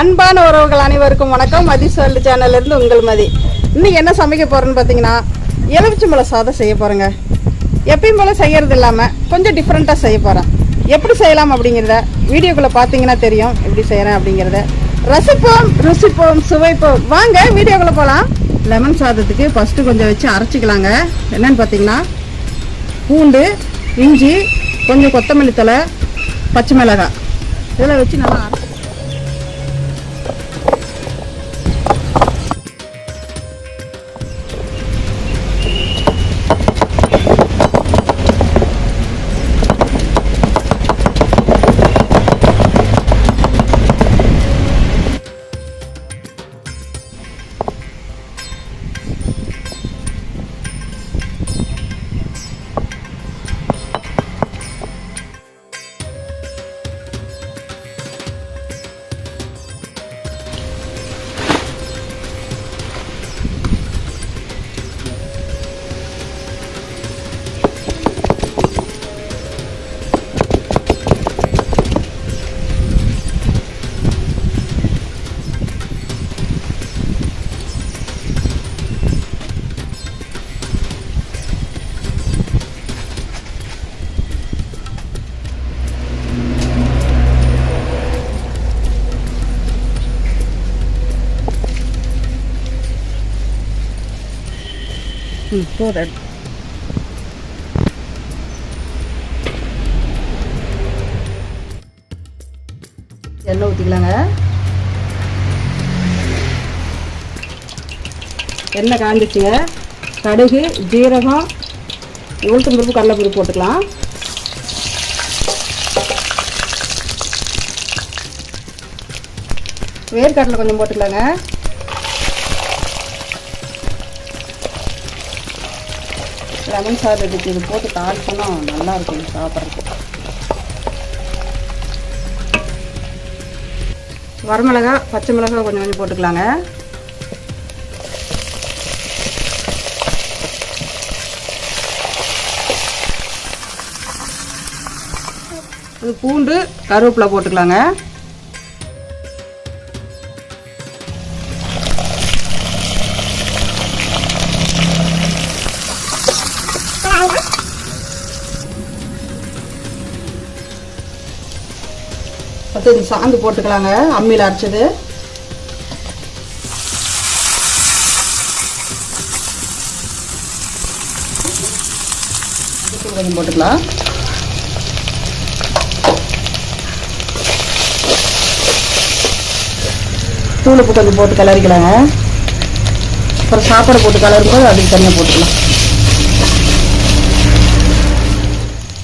அன்பான உறவுகள் அனைவருக்கும் வணக்கம். மதி சொல்லு சேனல்லேருந்து உங்கள் மதி. இன்னைக்கு என்ன சமைக்க போகிறேன்னு பார்த்தீங்கன்னா எலுமிச்சம்பழ சாதம் செய்ய போகிறேங்க எப்பயும் போல் செய்கிறது இல்லாமல் கொஞ்சம் டிஃப்ரெண்ட்டாக செய்ய போகிறேன் எப்படி செய்யலாம் அப்படிங்கிறத வீடியோக்குள்ளே பார்த்தீங்கன்னா தெரியும். எப்படி செய்கிறேன் அப்படிங்கிறத ரசிப்போம் ருசிப்போம் சுவைப்போம். வாங்க வீடியோக்குள்ளே போகலாம் லெமன் சாதத்துக்கு ஃபஸ்ட்டு கொஞ்சம் வச்சு அரைச்சிக்கலாங்க. என்னன்னு பார்த்தீங்கன்னா பூண்டு இஞ்சி கொஞ்சம் கொத்தமல்லி தழை பச்சை மிளகாய். இதெல்லாம் வச்சு நல்லா அரைச்சி Mm, ம் போதும் எண்ணெய் ஊற்றிக்கலாங்க எண்ணெய் காஞ்சிச்சுங்க கடுகு ஜீரகம் உளுத்தம் பருப்பு கடலைப்பருப்பு போட்டுக்கலாம். வேர்க்கடலை கொஞ்சம் போட்டுக்கலாங்க. லெமன் சாதத்துக்கு இது போட்டு தாளிச்சோன்னா நல்லா இருக்கும் சாப்பிட்றதுக்கு. வரமிளகா பச்சை மிளகா கொஞ்சம் கொஞ்சம் போட்டுக்கலாங்க. அது பூண்டு கருவேப்பிலை போட்டுக்கலாங்க. அடுத்து இது சாந்து போட்டுக்கலாங்க. அம்மியில் அரைச்சது. கொஞ்சம் போட்டுக்கலாம். தூளுப்பு கொஞ்சம் போட்டு கிளறிக்கலாங்க. அப்புறம் சாப்பாடு போட்டு கிளறும் போது அதுக்கு தனியாக போட்டுக்கலாம்.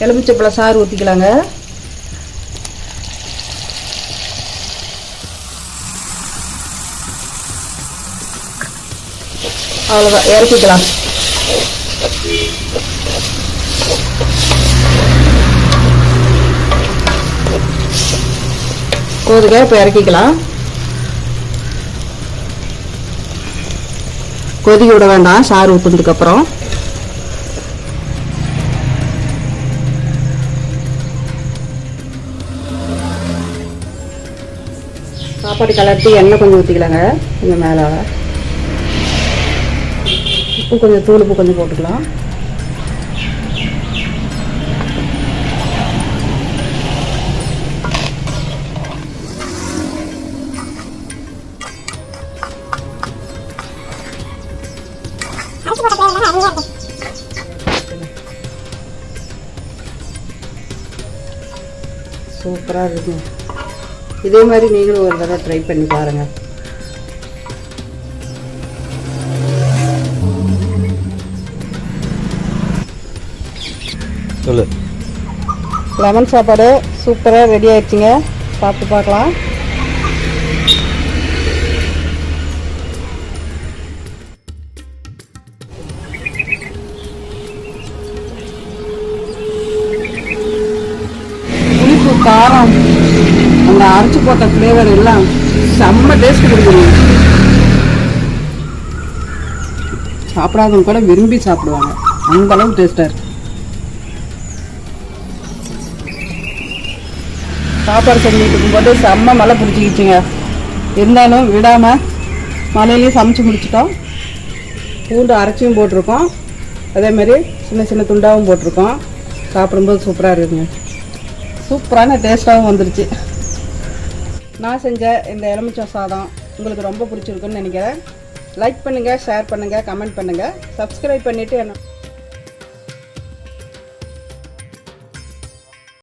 எலுமிச்சப்பழம் சாறு ஊற்றிக்கலாங்க அவ்வளோதான் இறக்கிக்கலாம் போதுங்க இப்போ இறக்கிக்கலாம். கொதிக்க விட வேண்டாம் சாறு ஊற்றுனதுக்கு அப்புறம். சாப்பாடு கலர்த்தி எண்ணெய் கொஞ்சம் ஊற்றிக்கலாங்க கொஞ்சம் மேலே. கொஞ்சம் தூள் உப்பு கொஞ்சம் போட்டுக்கலாம். சூப்பராக இருக்கும் இதே மாதிரி நீங்களும் ஒரு தடவை ட்ரை பண்ணி பாருங்கள் சொல்லு. லெமன் சாப்பாடு சூப்பராக ரெடி ஆயிடுச்சுங்க. சாப்பிட்டு பார்க்கலாம். புளிப்பு காரம் அந்த அரைச்சி போட்ட ஃப்ளேவர் எல்லாம் செம்ம டேஸ்ட் கொடுக்கணும் சாப்பிடாதவங்க கூட விரும்பி சாப்பிடுவாங்க. அந்த அளவு டேஸ்ட்டாக இருக்கு. சாப்பாடு செஞ்சுட்டு இருக்கும்போது செம்ம மழை பிடிச்சிக்கிச்சுங்க. இருந்தாலும் விடாமல் மழையிலையும் சமைச்சு முடிச்சிட்டோம். பூண்டு அரைச்சியும் போட்டிருக்கோம். அதேமாரி சின்ன சின்ன துண்டாகவும் போட்டிருக்கோம். சாப்பிடும்போது சூப்பராக இருக்குங்க. சூப்பரான டேஸ்ட்டாகவும் வந்துருச்சு. நான் செஞ்ச இந்த எலுமிச்சம் சாதம் உங்களுக்கு ரொம்ப பிடிச்சிருக்குன்னு நினைக்கிறேன். லைக் பண்ணுங்கள் ஷேர் பண்ணுங்கள் கமெண்ட் பண்ணுங்கள் சப்ஸ்கிரைப் பண்ணிவிட்டு என்ன